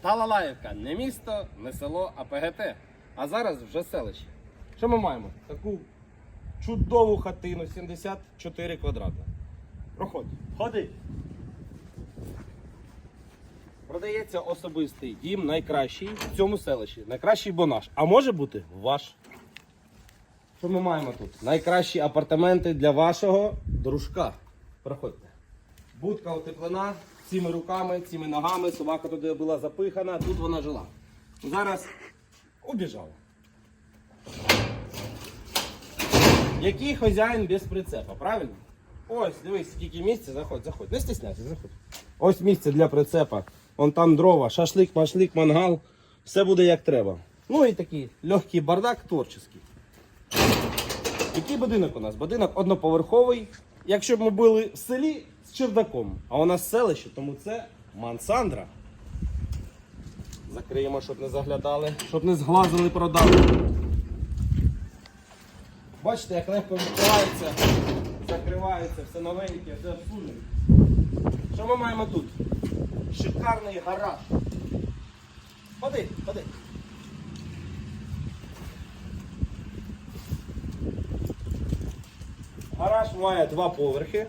Талалаївка не місто, не село, а ПГТ. А зараз вже селище. Що ми маємо? Таку чудову хатину 74 квадрата. Проходь. Ходи. Продається особистий дім, найкращий в цьому селищі. Найкращий бо наш. А може бути ваш. Що ми маємо тут? Найкращі апартаменти для вашого дружка. Проходьте. Будка утеплена цими руками, цими ногами. Собака туди була запихана, тут вона жила. Зараз убіжала. Який хазяїн без прицепа, правильно? Ось, дивись, скільки місця, заходь, заходь. Не стесняйся, заходь. Ось місце для прицепа. Вон там дрова, шашлик, машлик, мангал. Все буде як треба. Ну і такий легкий бардак творчий. Який будинок у нас? Будинок одноповерховий. Якщо б ми були в селі чердаком, а у нас селище, тому це мансандра. Закриємо, щоб не заглядали, щоб не зглазили, продали. Бачите, як легко відкривається, закривається, все новеньке, все обслужене. Що ми маємо тут? Шикарний гараж. Ходи, ходи. Гараж має два поверхи.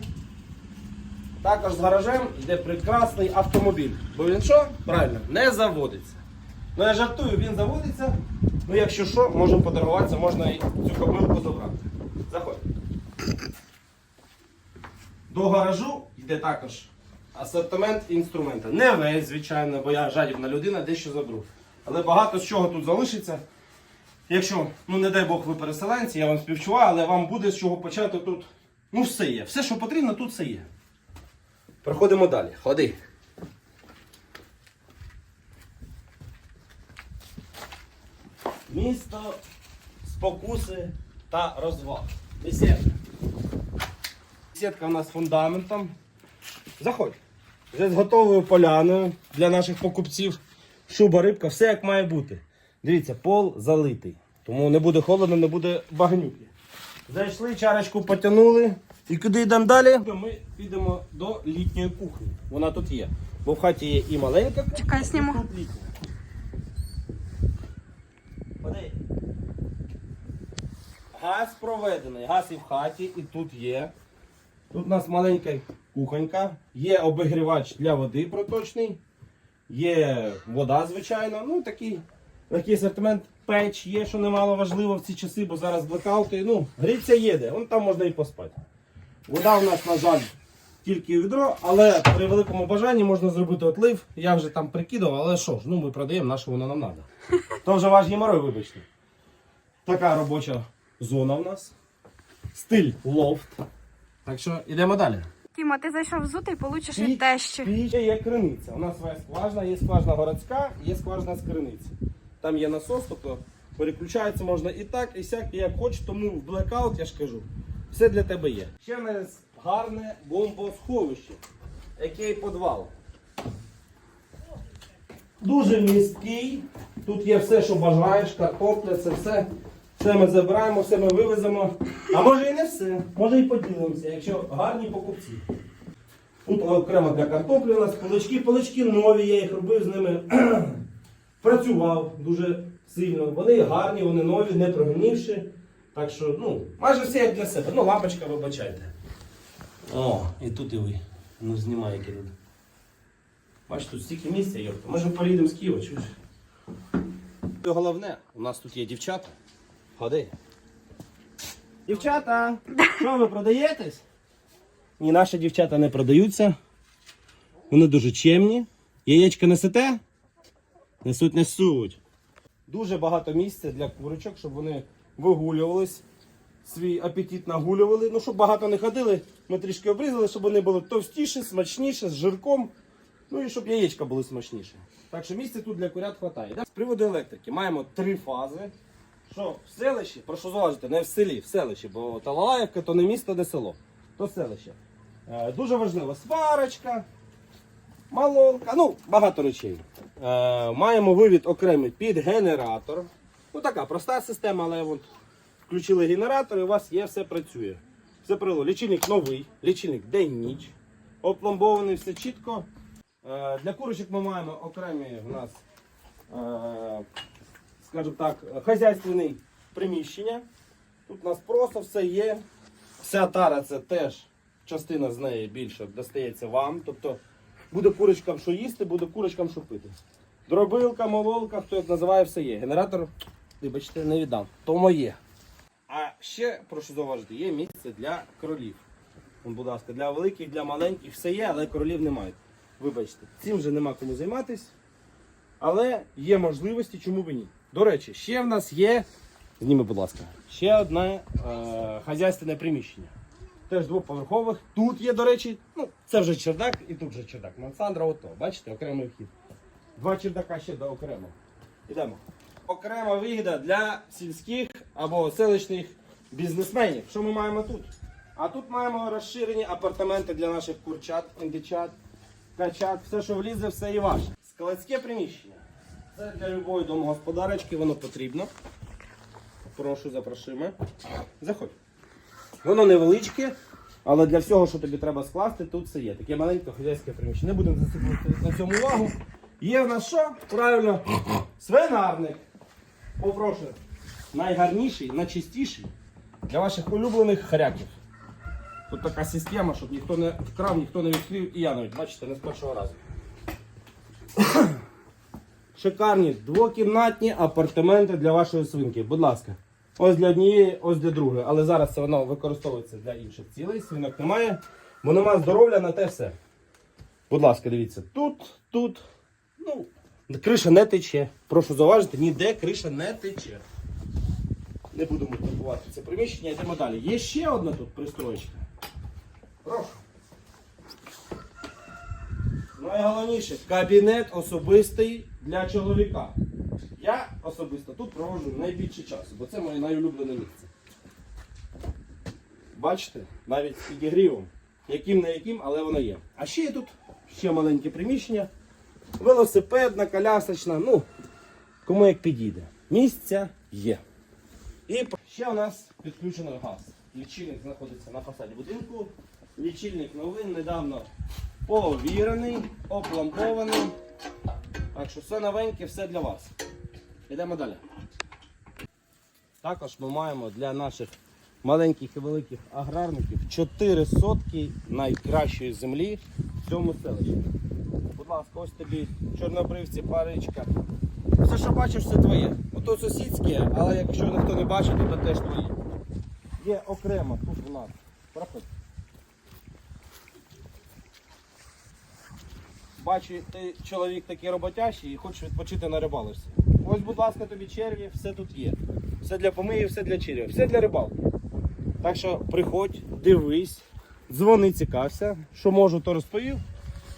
Також з гаражем йде прекрасний автомобіль. Бо він що? Правильно, не заводиться. Ну я жартую, він заводиться. Ну якщо що, можемо подаруватися, можна і цю кобилку забрати. Заходь. До гаражу йде також асортимент інструмента. Не весь, звичайно, бо я жадібна людина, дещо заберу. Але багато з чого тут залишиться. Якщо, ну не дай Бог, ви переселенці, я вам співчуваю, але вам буде з чого почати тут. Ну, все є. Все, що потрібно, тут все є. Проходимо далі. Ходи. Місто спокуси та розваг. Бесідка. Бесідка у нас з фундаментом. Заходь. Вже з готовою поляною для наших покупців. Шуба, рибка, все як має бути. Дивіться, пол залитий. Тому не буде холодно, не буде багнюки. Зайшли, чарочку потягнули. І куди йдемо далі? Ми підемо до літньої кухні. Вона тут є. Бо в хаті є і маленька кухня, Чекай, зніму. і тут літня. Ходи. Газ проведений, газ і в хаті, і тут є. Тут у нас маленька кухонька, є обігрівач для води проточний, є вода, звичайно. Ну, такий легкий асортимент. Печ є, що немало важливо в ці часи, бо зараз блекаути. Ну, гріться є де, вон там можна і поспати. Вода у нас, на жаль, тільки відро, але при великому бажанні можна зробити отлив. Я вже там прикидав, але що ж, ну ми продаємо, на що воно нам треба. То вже ваш геморой, вибачте. Така робоча зона у нас. Стиль лофт. Так що йдемо далі. Тіма, ти зайшов взутий, получиш від тещі. Піч є криниця. У нас своя скважина, є скважина городська, є скважина з криниці. Там є насос, тобто переключається можна і так, і сяк, і як хочеш, тому в блекаут, я ж кажу, все для тебе є. Ще в нас гарне бомбосховище, який підвал. Дуже міський. Тут є все, що бажаєш, картопля, це все. Все ми забираємо, все ми вивеземо. А може і не все. Може і поділимося, якщо гарні покупці. Тут окремо для картоплі у нас полички. Полички нові, я їх робив з ними. Працював дуже сильно. Вони гарні, вони нові, не прогнивші. Так що, ну, майже все як для себе. Ну, лампочка, вибачайте. О, і тут і ви. Ну, знімай, які тут. Бачиш, тут стільки місця, йопта. Може поїдемо з Києва, чуєш? Головне, у нас тут є дівчата. Ходи. Дівчата, що ви продаєтесь? Ні, наші дівчата не продаються. Вони дуже чемні. Яєчка несете? Несуть, несуть. Дуже багато місця для курочок, щоб вони вигулювались, свій апетит нагулювали. Ну, щоб багато не ходили, ми трішки обрізали, щоб вони були товстіші, смачніші, з жирком. Ну і щоб яєчка були смачніші. Так що місця тут для курят вистачає. З приводу електрики маємо три фази. Що в селищі, прошу зважити, не в селі, в селищі, бо Талалаївка то не місто, не село, то селище. Е, дуже важливо сварочка, малолка, ну, багато речей. Е, маємо вивід окремий під генератор. Ну така проста система, але от, включили генератор і у вас є, все працює. Все прило. Лічильник новий, лічильник день-ніч. Опломбований, все чітко. Е, Для курочок ми маємо окремі в нас, е, скажімо так, хазяйственні приміщення. Тут у нас просто все є. Вся тара це теж частина з неї більше достається вам. Тобто буде курочкам що їсти, буде курочкам що пити. Дробилка, мололка, хто як називає, все є. Генератор, вибачте, не віддам. То моє. А ще прошу зауважити, є місце для кролів. Вон, Будь ласка, для великих, для маленьких все є, але кролів немає. Вибачте, цим вже нема кому займатись. Але є можливості, чому б ні. До речі, ще в нас є. Зніми, будь ласка, ще одне е, хазяйственне приміщення. Теж двоповерхових. Тут є, до речі, ну, це вже чердак і тут вже чердак. Мансандра, ото, бачите, окремий вхід. Два чердака ще до окремо. Ідемо. Окрема вигода для сільських або селищних бізнесменів. Що ми маємо тут? А тут маємо розширені апартаменти для наших курчат, індичат, качат, все, що влізе, все і ваше. Складське приміщення. Це для любої домогосподарочки, воно потрібно. Прошу, запрошуємо. Заходь. Воно невеличке, але для всього, що тобі треба скласти, тут все є. Таке маленьке хазяйське приміщення. Не будемо засипувати на цьому увагу. Є в нас що? Правильно, свинарник. Попрошу. Найгарніший, найчистіший для ваших улюблених харяків. Тут така система, щоб ніхто не вкрав, ніхто не відкрив, і я навіть, бачите, не з першого разу. Шикарні двокімнатні апартаменти для вашої свинки. Будь ласка. Ось для однієї, ось для другої. Але зараз це воно використовується для інших цілей. Свинок немає, бо немає здоров'я на те все. Будь ласка, дивіться, тут, тут. Ну, криша не тече. Прошу зауважити, ніде криша не тече. Не будемо турбувати це приміщення, йдемо далі. Є ще одна тут пристроєчка. Прошу. Найголовніше кабінет особистий для чоловіка. Я особисто тут проводжу найбільше часу, бо це моє найулюблене місце. Бачите, навіть з підігрівом. Яким не яким, але воно є. А ще є тут ще маленьке приміщення. Велосипедна, колясочна, ну, кому як підійде. Місця є. І ще у нас підключений газ. Лічильник знаходиться на фасаді будинку. Лічильник новий, недавно повірений, оплампований. Так що все новеньке, все для вас. Йдемо далі. Також ми маємо для наших маленьких і великих аграрників 4 сотки найкращої землі в цьому селищі. Ласка, ось тобі чорнобривці, паричка. Все, що бачиш, все твоє. Ото сусідське, але якщо ніхто не бачить, то теж твоє. Є окремо тут у нас. Проходь. Бачу, ти чоловік такий роботящий і хочеш відпочити на рибалочці. Ось, будь ласка, тобі черві, все тут є. Все для помиї, все для червів, все для рибалки. Так що приходь, дивись, дзвони, цікався. Що можу, то розповів.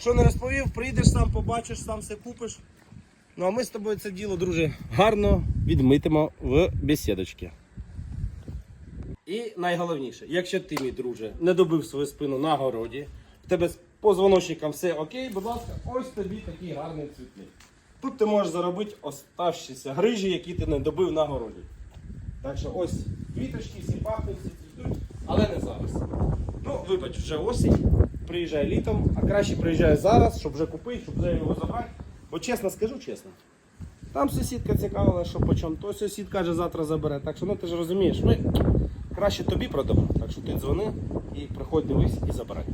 Що не розповів, прийдеш сам, побачиш, сам все купиш. Ну а ми з тобою це діло, друже, гарно відмитимо в бесідочки. І найголовніше, якщо ти, мій друже, не добив свою спину на городі, в тебе з позвоночником все окей, будь ласка, ось тобі такий гарний цвітник. Тут ти можеш заробити оставшіся грижі, які ти не добив на городі. Так що ось квіточки, всі пахнуть, всі але не зараз. Ну, вибач, вже осінь, приїжджай літом, а краще приїжджай зараз, щоб вже купити, щоб вже його забрати. Бо чесно скажу чесно. Там сусідка цікавила, що по чому, то сусід каже, завтра забере. Так що ну ти ж розумієш, ми краще тобі продамо. Так що ти дзвони і приходь дивись і забирай.